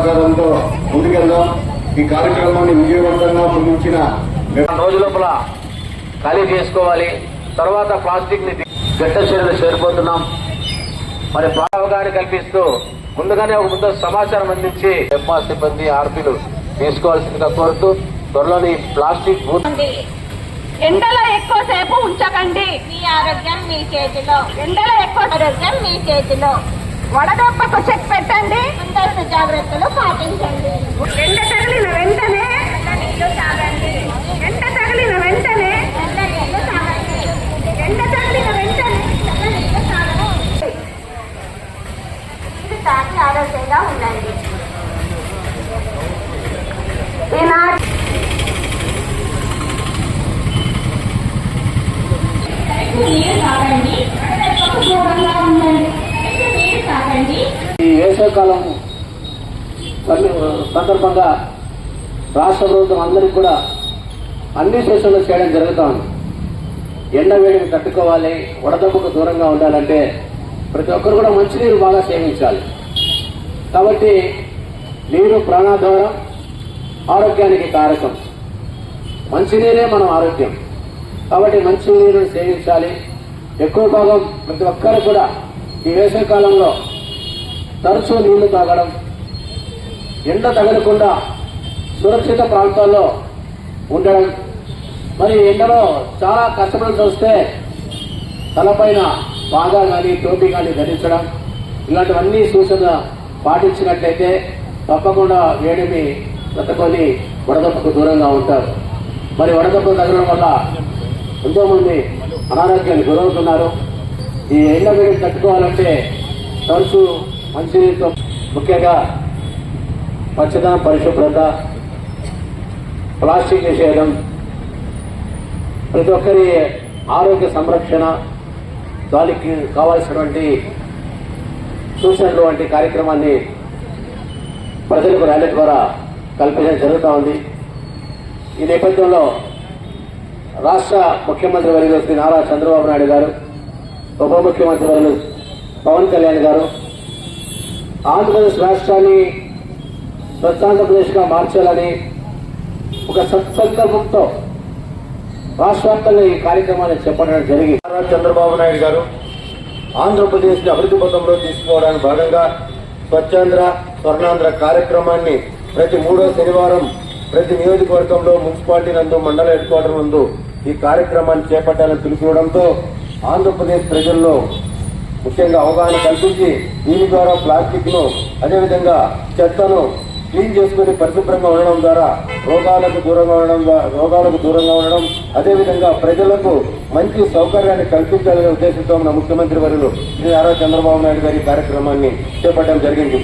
సహకారంతో ముందుకెళ్దాం. ఈ కార్యక్రమాన్ని విజయవంతంగా ముగించిన రోజు లోపల ఖాళీ చేసుకోవాలి. తర్వాత ప్లాస్టిక్ని గట్ట చర్యలు చేరిపోతున్నాం. మరి అవగాహన కల్పిస్తూ ముందుగానే ఒక ముందు సమాచారం అందించి ఎఫ్మా సిబ్బంది ఆర్పీలు తీసుకోవాల్సిందిగా కోరుతూ త్వరలోని ప్లాస్టిక్. ఎండలో ఎక్కువసేపు ఉంచకండి. మీ ఆరోగ్యం మీ చేతిలో. ఎండలో ఎక్కువ ఆరోగ్యం మీ చేతిలో. వడదెబ్బకు చెక్ పెట్టండి. ముందస్తు జాగ్రత్తలు పాటించండి. ఎండ తగిలిన వెంటనే ఎండ తగిలిన వెంటనే ఎండ తగిలిన వెంటనే ఇది తాగి ఆరోగ్యంగా ఉండండి. ఈనాటి నీరు తాగండి వడదెబ్బకు దూరంగా ఉండండి నీరు తాగండి ఈ సందర్భంగా రాష్ట్ర ప్రభుత్వం అందరికీ కూడా అన్ని సెషన్లు చేయడం జరుగుతూ ఉంది ఎండ వేడిని తట్టుకోవాలి వడదెబ్బకు దూరంగా ఉండాలంటే ప్రతి ఒక్కరు కూడా మంచినీరు బాగా సేవించాలి. కాబట్టి నీరు ప్రాణాధారం ఆరోగ్యానికి కారకం. మంచినీరే మనం ఆరోగ్యం. కాబట్టి మంచి నీరుని సేవించాలి. ఎక్కువ భాగం ప్రతి ఒక్కరు కూడా ఈ వేసవి కాలంలో తరచూ నీళ్ళు తాగడం ఎండ తగలకుండా సురక్షిత ప్రాంతాల్లో ఉండడం. మరి ఎండలో చాలా కష్టపడాల్సి వస్తే తలపైన బాగా కానీ టోపీ కానీ ధరించడం ఇలాంటివన్నీ సూచన పాటించినట్లయితే తప్పకుండా వేడిని తట్టుకొని వడదెబ్బకు దూరంగా ఉంటారు. మరి వడదెబ్బ తగలడం వల్ల ఎంతోమంది అనారోగ్యానికి గురవుతున్నారు. ఈ ఎండ వేడిని తట్టుకోవాలంటే తరచు మంచినీటితో ముఖ్యంగా పచ్చదనం పరిశుభ్రత ప్లాస్టిక్ నిషేధం ప్రతి ఒక్కరి ఆరోగ్య సంరక్షణ దానికి కావాల్సినటువంటి సూచనలు వంటి కార్యక్రమాన్ని ప్రజలకు ర్యాలీ ద్వారా కల్పించడం జరుగుతూ ఉంది. ఈ నేపథ్యంలో రాష్ట్ర ముఖ్యమంత్రి వర్యులు శ్రీ నారా చంద్రబాబు నాయుడు గారు ఉప ముఖ్యమంత్రి వర్యులు పవన్ కళ్యాణ్ గారు ఆంధ్రప్రదేశ్ రాష్ట్రాన్ని స్వచ్ఛాంధ్రప్రదేశ్గా మార్చాలని ఒక సత్సందర్భంతో రాష్ట్రవ్యాప్తంగా ఈ కార్యక్రమాన్ని చెప్పడం జరిగింది. నారా చంద్రబాబు నాయుడు గారు ఆంధ్రప్రదేశ్ని అభివృద్ధి పథంలో తీసుకోవడానికి భాగంగా స్వచ్ఛాంధ్ర స్వర్ణాంధ్ర కార్యక్రమాన్ని ప్రతి మూడో శనివారం ప్రతి నియోజకవర్గంలో మున్సిపాలిటీ నందు మండల హెడ్ క్వార్టర్ నందు ఈ కార్యక్రమాన్ని చేపట్టాలని పిలుపుకోవడంతో ఆంధ్రప్రదేశ్ ప్రజల్లో ముఖ్యంగా అవగాహన కల్పించి దీని ద్వారా ప్లాస్టిక్ను అదేవిధంగా చెత్తను క్లీన్ చేసుకుని పరిశుభ్రంగా ఉండడం ద్వారా రోగాలకు దూరంగా ఉండడం రోగాలకు దూరంగా ఉండడం అదేవిధంగా ప్రజలకు మంచి సౌకర్యాన్ని కల్పించాలనే ఉద్దేశంతో మన ముఖ్యమంత్రి వర్యులు శ్రీ నారా చంద్రబాబు నాయుడు గారి కార్యక్రమాన్ని చేపట్టడం జరిగింది.